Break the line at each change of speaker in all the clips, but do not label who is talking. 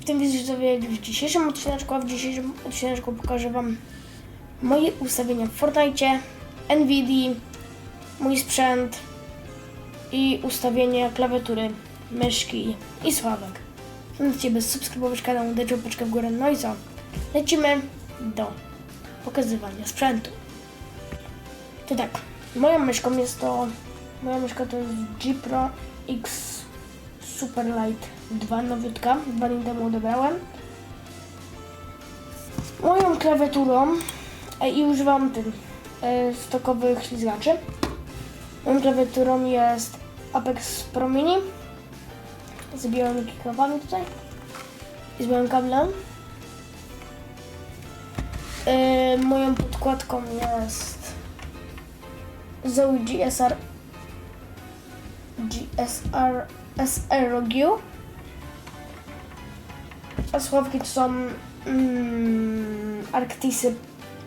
W tym widzowie w dzisiejszym odcineczku, a w dzisiejszym odcineczku pokażę Wam moje ustawienia w Fortnite, NVIDIA, mój sprzęt i ustawienie klawiatury, myszki i sławek. Pamiętajcie, by subskrybować kanał, dać łapeczkę w górę. No i co? Lecimy do pokazywania sprzętu. To tak, moją myszką jest to, moja myszka to jest G Pro X Superlight 2 nowiutka, dwa dni temu odebrałem. Moją klawiaturą e, i używam tym e, stokowych ślizgaczy. Moją klawiaturą jest Apex Pro Mini z białymi klikawami tutaj i z białym kablem. E, moją podkładką jest Zoe GSR GSR SR Gu. A sławki to są mm, Arctisy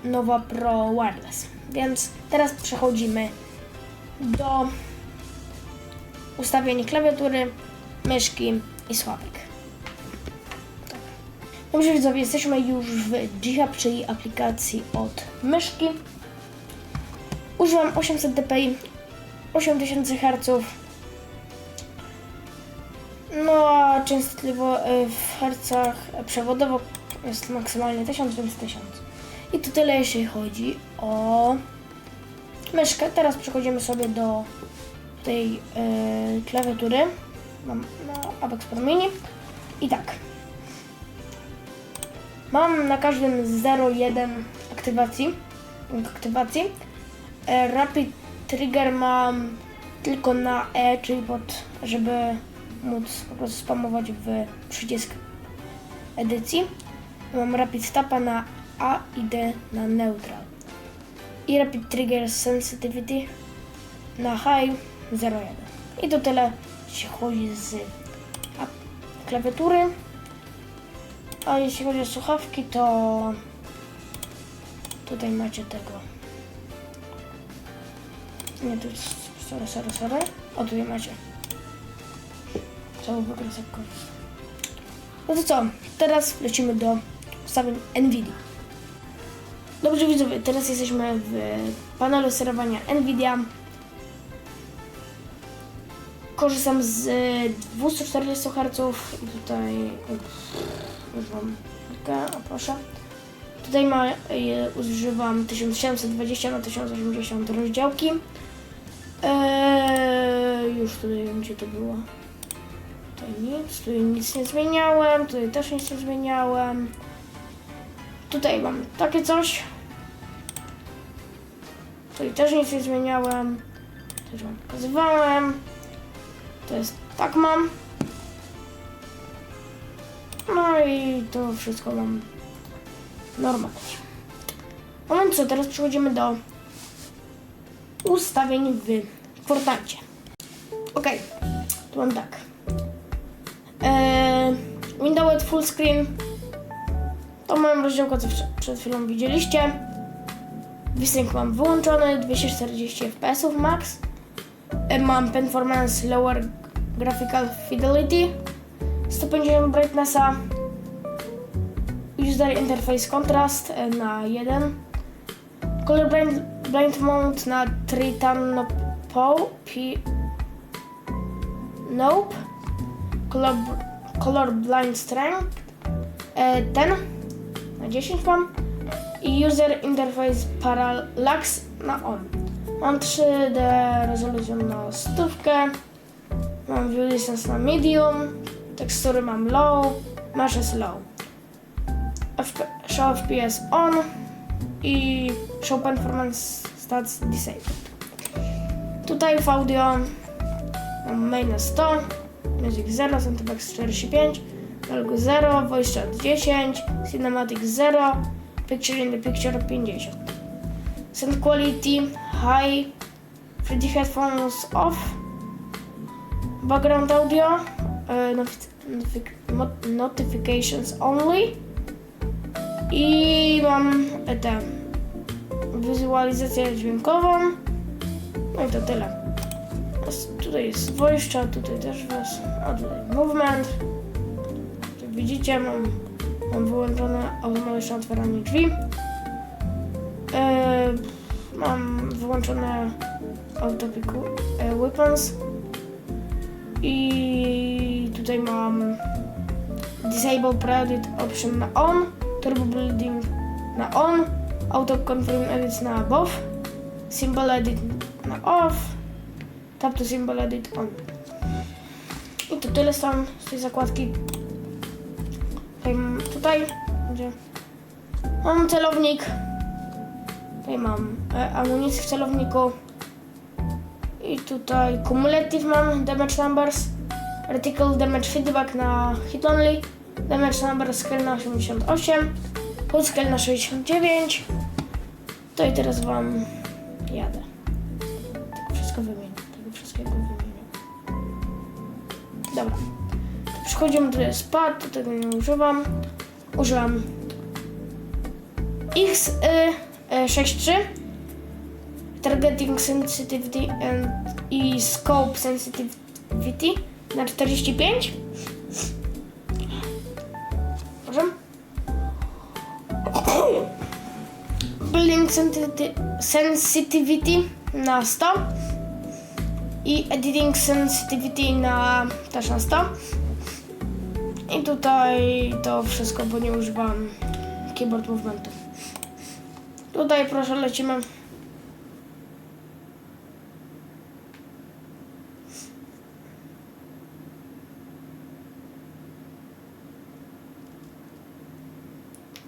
Nova Pro Wireless. Więc teraz przechodzimy do ustawienia klawiatury, myszki i sławek. Dobrze widzowie, jesteśmy już w G-Hub, czyli aplikacji od myszki. Użyłam 800 dpi, 8000 Hz. No a częstotliwość y, w hercach przewodowo jest maksymalnie 1000, więc 1000. I to tyle jeśli chodzi o myszkę. Teraz przechodzimy sobie do tej y, klawiatury. Mam na Apex Pro Mini. I tak. Mam na każdym 0,1 aktywacji. aktywacji. E, Rapid Trigger mam tylko na E, czyli pod, żeby móc po prostu spamować w przycisk edycji. Mam Rapid Tapa na A i D na Neutral. I Rapid Trigger Sensitivity na High 0,1. I to tyle, jeśli chodzi z klawiatury. A jeśli chodzi o słuchawki, to tutaj macie tego. Nie, jest, sorry, sorry, sorry. O, tutaj macie. Cały wykres jak korzystać. No to co? Teraz lecimy do ustawień NVIDIA. Dobrze widzowie, teraz jesteśmy w panelu sterowania NVIDIA. Korzystam z 240 Hz i tutaj już mam kilka, proszę. Tutaj ma, e, używam 1720 na 1080 rozdziałki. Eee, już tutaj gdzie to było. Tutaj nic, tutaj nic nie zmieniałem, tutaj też nic nie zmieniałem. Tutaj mam takie coś. Tutaj też nic nie zmieniałem. Też wam pokazywałem. To jest tak mam. No i to wszystko mam normalnie. Moment co, teraz przechodzimy do ustawień w Fortnite. Ok, tu mam tak. Eee, Windows full screen. To moją rozdziałkę, co przed chwilą widzieliście. Wysync mam wyłączony, 240 fps max. E, mam performance lower graphical fidelity, 150 brightnessa, user interface contrast e, na 1, color blind, blind na Tritan no po, P, Nope, color, color blind strength e, ten na 10 mam i user interface parallax na on. Mam 3D rezolucję na stówkę, mam view distance na medium, tekstury mam low, mesh jest low. FP, show FPS on i show performance stats disabled. Tutaj w audio mam main na 100, music 0, soundtracks 45, dialogue 0, voice chat 10, cinematic 0, picture in the picture 50. Sound quality high, 3D headphones off, background audio, mo- notifications only i mam e, tę wizualizację dźwiękową. No i to tyle. Tutaj jest chat, tutaj też was, a tutaj movement. Widzicie, mam, mam wyłączone automatyczne otwieranie drzwi. E, mam wyłączone autopic e, weapons. I tutaj mam Disable Preedit Option na on, Turbo Building na on, Auto Confirm Edit na above, Symbol Edit na off, Tap to Symbol Edit on. I to tyle tam z tej zakładki. Tutaj, tutaj gdzie mam celownik. Tutaj mam e, amunicję w celowniku. I tutaj cumulative mam damage numbers, reticle damage feedback na hit only, damage number scale na 88, full scale na 69. To i teraz wam jadę. Tego wszystko tego wszystkiego wymienię. Dobra. Przechodzimy do spad, to tego nie używam. Użyłam X63 Targeting Sensitivity and i Scope Sensitivity na 45. Proszę. Sensitivity, sensitivity na 100 i Editing Sensitivity na też na 100. I tutaj to wszystko, bo nie używam keyboard movementu. Tutaj proszę lecimy.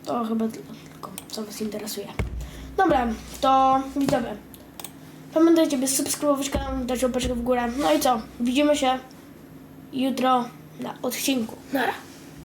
To chyba tylko, co Was interesuje. Dobra, to widzowie. Pamiętajcie, by subskrybować kanał, dać łapeczkę w górę. No i co? Widzimy się jutro na odcinku. Nara.